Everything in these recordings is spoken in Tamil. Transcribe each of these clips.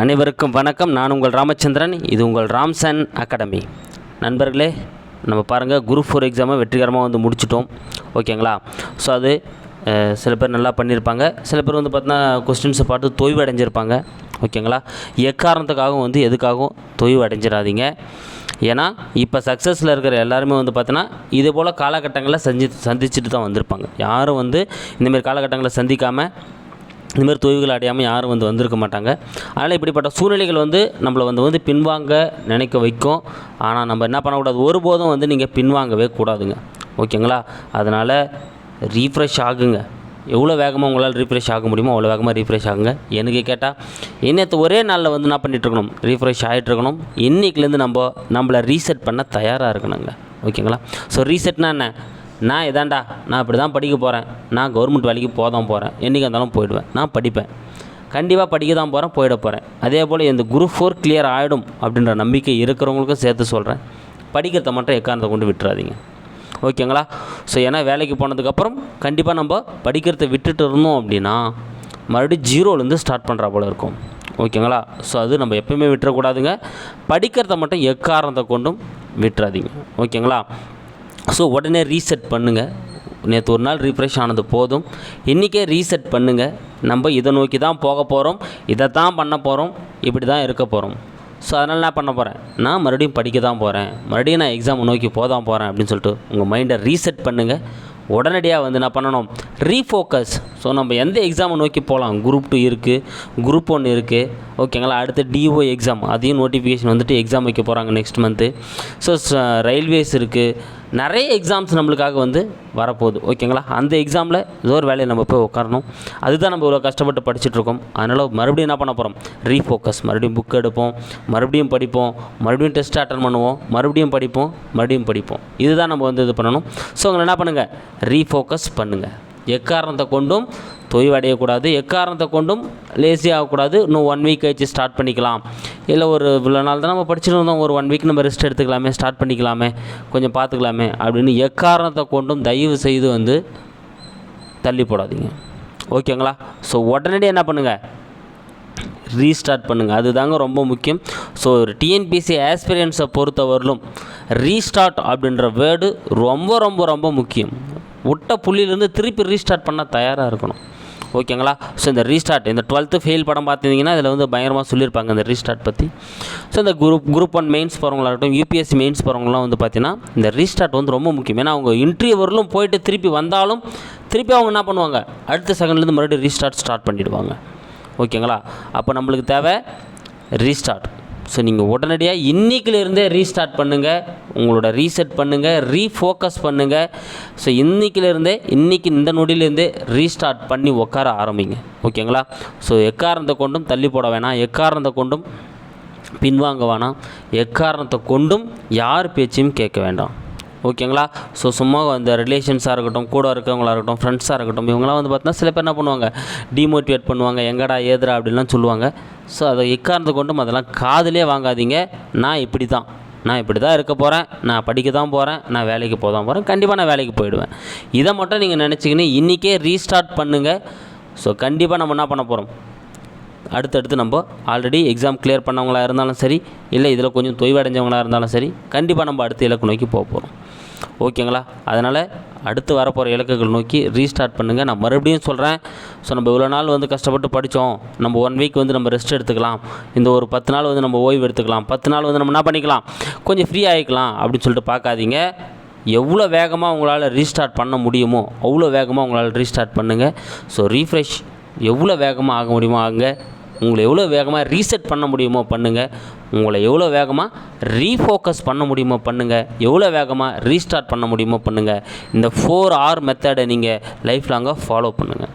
அனைவருக்கும் வணக்கம். நான் உங்கள் ராமச்சந்திரன் இது உங்கள் ராம்சன் அகாடமி. நண்பர்களே நம்ம பாருங்கள் குரூப் ஃபோர் எக்ஸாமை வெற்றிகரமாக வந்து முடிச்சிட்டோம். ஓகேங்களா? ஸோ அது சில பேர் நல்லா பண்ணியிருப்பாங்க சில பேர் வந்து பார்த்தீங்கன்னா கொஸ்டின்ஸை பார்த்து தொய்வு அடைஞ்சிருப்பாங்க ஓகேங்களா? எக்காரணத்துக்காகவும் வந்து எதுக்காகவும் தொய்வு அடைஞ்சிடாதீங்க ஏன்னா இப்போ சக்ஸஸில் இருக்கிற எல்லாருமே வந்து பார்த்தோன்னா இதே போல் காலகட்டங்களில் சந்தி சந்திச்சுட்டு தான் வந்திருப்பாங்க. யாரும் வந்து இந்தமாரி காலகட்டங்களை சந்திக்காமல் இந்த மாதிரி தொய்வுகள் அடையாமல் யாரும் வந்து வந்திருக்க மாட்டாங்க. அதனால் இப்படிப்பட்ட சூழ்நிலைகள் வந்து நம்மளை வந்து வந்து பின்வாங்க நினைக்க வைக்கும். ஆனால் நம்ம என்ன பண்ணக்கூடாது? ஒருபோதும் வந்து நீங்கள் பின்வாங்கவே கூடாதுங்க. ஓகேங்களா? அதனால் ரீஃப்ரெஷ் ஆகுங்க. எவ்வளோ வேகமாக உங்களால் ரீஃப்ரெஷ் ஆக முடியுமோ அவ்வளோ வேகமாக ரீஃப்ரெஷ் ஆகுங்க. எனக்கு கேட்டால் இன்னத்து ஒரே நாளில் வந்து என்ன பண்ணிகிட்ருக்கணும் ரீஃப்ரெஷ் ஆகிட்டு இருக்கணும் இன்றைக்கிலேருந்து நம்ம நம்மளை ரீசெட் பண்ண தயாராக இருக்கணுங்க. ஓகேங்களா? ஸோ ரீசெட்னா என்ன? நான் இதாண்டா நான் இப்படி தான் படிக்க போகிறேன் நான் கவர்மெண்ட் வேலைக்கு போக தான் போகிறேன் என்றைக்கு இருந்தாலும் போயிடுவேன். நான் படிப்பேன். கண்டிப்பாக படிக்க தான் போகிறேன் போயிட போகிறேன் அதே போல் இந்த குரூப் ஃபோர் கிளியர் ஆகிடும் அப்படின்ற நம்பிக்கை இருக்கிறவங்களுக்கும் சேர்த்து சொல்கிறேன் படிக்கிறத மட்டும் எக்காரணத்தை கொண்டு விட்டுறாதீங்க. ஓகேங்களா? ஸோ ஏன்னா வேலைக்கு போனதுக்கப்புறம் கண்டிப்பாக நம்ம படிக்கிறத விட்டுட்டு இருந்தோம் அப்படின்னா மறுபடியும் ஜீரோலேருந்து ஸ்டார்ட் பண்ணுறா போல் இருக்கும். ஓகேங்களா? ஸோ அது நம்ம எப்பயுமே விட்டுறக்கூடாதுங்க. படிக்கிறத மட்டும் எக்காரணத்தை கொண்டும் விட்டுறாதீங்க. ஓகேங்களா? ஸோ உடனே ரீசெட் பண்ணுங்கள் நேற்று ஒரு நாள் ரீஃப்ரெஷ் ஆனது போதும். இன்றைக்கே ரீசெட் பண்ணுங்கள் நம்ம இதை நோக்கி தான் போக போகிறோம் இதை தான் பண்ண போகிறோம் இப்படி தான் இருக்க போகிறோம் ஸோ அதனால் நான் பண்ண போகிறேன் நான் மறுபடியும் படிக்க தான் போகிறேன் மறுபடியும் நான் எக்ஸாம் நோக்கி போக தான் போகிறேன் அப்படின்னு சொல்லிட்டு உங்கள் மைண்டை ரீசெட் பண்ணுங்கள் உடனடியாக வந்து என்ன பண்ணணும்? ரீஃபோக்கஸ் ஸோ நம்ம எந்த எக்ஸாமை நோக்கி போகலாம் குரூப் டூ இருக்குது குரூப் ஒன் இருக்குது ஓகேங்களா அடுத்து டிஓ எக்ஸாம் அதையும் நோட்டிஃபிகேஷன் வந்துட்டு எக்ஸாம் வைக்க போகிறாங்க நெக்ஸ்ட் மந்த்து ஸோ ரயில்வேஸ் இருக்குது நிறைய எக்ஸாம்ஸ் நம்மளுக்காக வந்து வரப்போகுது. ஓகேங்களா அந்த எக்ஸாமில் ஏதோ ஒரு வேலையை நம்ம போய் உட்காரணும் அதுதான் நம்ம இவ்வளோ கஷ்டப்பட்டு படிச்சுட்ருக்கோம் அதனால் மறுபடியும் என்ன பண்ண போகிறோம் ரீஃபோக்கஸ் மறுபடியும் புக் எடுப்போம். மறுபடியும் படிப்போம். மறுபடியும் டெஸ்ட் அட்டன் பண்ணுவோம். மறுபடியும் படிப்போம். மறுபடியும் படிப்போம். இதுதான் நம்ம வந்து இது பண்ணணும். ஸோ உங்களை என்ன பண்ணுங்கள் ரீஃபோக்கஸ் பண்ணுங்கள் எக்காரணத்தை கொண்டும் தொய்வடையக்கூடாது எக்காரணத்தை கொண்டும் லேசி ஆகக்கூடாது. இன்னும் ஒன் வீக் கழிச்சு ஸ்டார்ட் பண்ணிக்கலாம். இல்லை ஒரு இவ்வளோ நாள் தான் நம்ம படிச்சுட்டு இருந்தோம் ஒரு ஒன் வீக் நம்ம ரெஸ்ட் எடுத்துக்கலாமே ஸ்டார்ட் பண்ணிக்கலாமே கொஞ்சம் பார்த்துக்கலாமே அப்படின்னு எக்காரணத்தை கொண்டும் தயவு செய்து வந்து தள்ளி போடாதீங்க. ஓகேங்களா? ஸோ உடனடி என்ன பண்ணுங்கள் ரீஸ்டார்ட் பண்ணுங்கள் அதுதாங்க ரொம்ப முக்கியம். ஸோ ஒரு டிஎன்பிசி ஆஸ்பிரியன்ஸை பொறுத்தவரையிலும் ரீஸ்டார்ட் அப்படின்ற வேர்டு ரொம்ப ரொம்ப ரொம்ப முக்கியம். விட்ட புள்ளியிலேருந்து திருப்பி ரீஸ்டார்ட் பண்ண தயாராக இருக்கணும். ஓகேங்களா? ஸோ இந்த ரீஸ்டார்ட் இந்த டுவெல்த்து ஃபெயில் படம் பார்த்துருந்தீங்கன்னா இதில் வந்து பயங்கரமாக சொல்லியிருப்பாங்க இந்த ரீஸ்டார்ட் பற்றி ஸோ இந்த குரூப் குரூப் ஒன் மெயின்ஸ் போகிறவங்களாகட்டும் யூபிஎஸ்சி மெயின்ஸ் போகிறவங்களாம் வந்து பார்த்தீங்கன்னா இந்த ரீஸ்டார்ட் வந்து ரொம்ப முக்கியம். ஏன்னா அவங்க இன்டர்வியூ வரலும் போயிட்டு திருப்பி வந்தாலும் திருப்பி அவங்க என்ன பண்ணுவாங்க? அடுத்த செகண்ட்லேருந்து மறுபடியும் ரீஸ்டார்ட் ஸ்டார்ட் பண்ணிடுவாங்க. ஓகேங்களா? அப்போ நம்மளுக்கு தேவை ரீஸ்டார்ட் ஸோ நீங்கள் உடனடியாக இன்றைக்கிலேருந்தே ரீஸ்டார்ட் பண்ணுங்கள் உங்களோட ரீசெட் பண்ணுங்கள் ரீஃபோக்கஸ் பண்ணுங்கள் ஸோ இன்றைக்கிலேருந்தே இன்றைக்கி இந்த நொடியிலேருந்தே ரீஸ்டார்ட் பண்ணி உட்கார ஆரம்பிங்க. ஓகேங்களா? ஸோ எக்காரணத்தை கொண்டும் தள்ளி போட வேணாம். எக்காரணத்தை கொண்டும் பின்வாங்க வேணாம். எக்காரணத்தை கொண்டும் யார் பேச்சையும் கேட்க வேண்டாம். ஓகேங்களா? ஸோ சும்மா அந்த ரிலேஷன்ஸாக இருக்கட்டும் கூட இருக்கவங்களா இருக்கட்டும் ஃப்ரெண்ட்ஸாக இருக்கட்டும் இவங்களாம் வந்து பார்த்தீங்கன்னா சில பேர் என்ன பண்ணுவாங்க? டிமோட்டிவேட் பண்ணுவாங்க. எங்கடா ஏதுடா? அப்படின்லாம் சொல்லுவாங்க. ஸோ அதை எக்காரணத்து கொண்டும் அதெல்லாம் காதலே வாங்காதீங்க. நான் இப்படி தான் நான் இப்படி தான் இருக்க போகிறேன் நான் படிக்க தான் போகிறேன் நான் வேலைக்கு போக தான் போகிறேன் கண்டிப்பாக நான் வேலைக்கு போயிடுவேன். இதை மட்டும் நீங்கள் நினச்சிக்கின்னு இன்றைக்கே ரீஸ்டார்ட் பண்ணுங்கள் ஸோ கண்டிப்பாக நம்ம என்ன பண்ண போகிறோம் அடுத்தடுத்து நம்ம ஆல்ரெடி எக்ஸாம் கிளியர் பண்ணவங்களா இருந்தாலும் சரி இல்லை இதில் கொஞ்சம் தொய்வடைஞ்சவங்களா இருந்தாலும் சரி கண்டிப்பாக நம்ம அடுத்த இலக்கு நோக்கி போக போகிறோம் ஓகேங்களா? அதனால் அடுத்து வரப்போகிற இலக்குகள் நோக்கி ரீஸ்டார்ட் பண்ணுங்கள் நான் மறுபடியும் சொல்கிறேன் ஸோ நம்ம இவ்வளோ நாள் வந்து கஷ்டப்பட்டு படித்தோம். நம்ம ஒன் வீக் வந்து நம்ம ரெஸ்ட் எடுத்துக்கலாம். இந்த ஒரு பத்து நாள் வந்து நம்ம ஓய்வு எடுத்துக்கலாம். பத்து நாள் வந்து நம்ம என்ன பண்ணிக்கலாம்? கொஞ்சம் ஃப்ரீ ஆகிக்கலாம் அப்படின்னு சொல்லிட்டு பார்க்காதீங்க. எவ்வளோ வேகமாக உங்களால் ரீஸ்டார்ட் பண்ண முடியுமோ அவ்வளோ வேகமாக உங்களால் ரீஸ்டார்ட் பண்ணுங்கள் ஸோ ரீஃப்ரெஷ் எவ்வளோ வேகமாக ஆக முடியுமோ ஆகுங்க. உங்களை எவ்வளோ வேகமாக ரீசெட் பண்ண முடியுமோ பண்ணுங்கள் உங்களை எவ்வளோ வேகமாக ரீஃபோக்கஸ் பண்ண முடியுமோ பண்ணுங்கள் எவ்வளோ வேகமாக ரீஸ்டார்ட் பண்ண முடியுமோ பண்ணுங்கள் இந்த ஃபோர் ஆர் மெத்தடை நீங்கள் லைஃப் லாங்காக ஃபாலோ பண்ணுங்கள்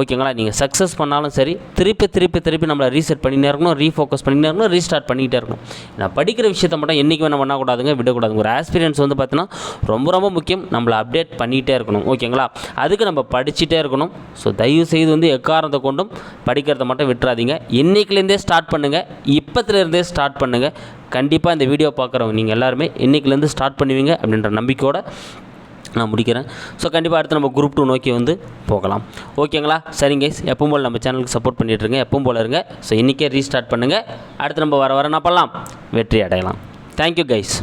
ஓகேங்களா? நீங்கள் சக்ஸஸ் பண்ணாலும் சரி திருப்பி திருப்பி திருப்பி நம்மளை ரீசெட் பண்ணினே இருக்கணும் ரீஃபோக்கஸ் பண்ணினே இருக்கணும் ரீஸ்டார்ட் பண்ணிக்கிட்டே இருக்கணும். நான் படிக்கிற விஷயத்தை மட்டும் என்றைக்குமே நம்ம பண்ணக்கூடாதுங்க விடக்கூடாதுங்க. ஒரு ஆஸ்பீரியன்ஸ் வந்து பார்த்தீங்கன்னா ரொம்ப ரொம்ப முக்கியம். நம்மளை அப்டேட் பண்ணிகிட்டே இருக்கணும். ஓகேங்களா? அதுக்கு நம்ம படிச்சுட்டே இருக்கணும். ஸோ தயவு செய்து வந்து எக்காரணத்தை கொண்டும் படிக்கிறத மட்டும் விட்டுறாதீங்க. இன்றைக்கிலேருந்தே ஸ்டார்ட் பண்ணுங்கள் இப்போத்துலேருந்தே ஸ்டார்ட் பண்ணுங்கள் கண்டிப்பாக இந்த வீடியோ பார்க்குறவங்க நீங்கள் எல்லாருமே இன்றைக்கிலேருந்து ஸ்டார்ட் பண்ணுவீங்க அப்படின்ற நம்பிக்கையோடு நான் முடிக்கிறேன். ஸோ கண்டிப்பாக அடுத்து நம்ம குரூப் டூ நோக்கி வந்து போகலாம். ஓகேங்களா சரிங்க எப்பவும் போல் நம்ம சேனலுக்கு சப்போர்ட் பண்ணிட்டு இருங்க. எப்பவும் போல் இருங்க. ஸோ இன்றைக்கே ரீஸ்டார்ட் பண்ணுங்கள் அடுத்து நம்ம வர வர என்ன பண்ணலாம்? வெற்றி அடையலாம். Thank you guys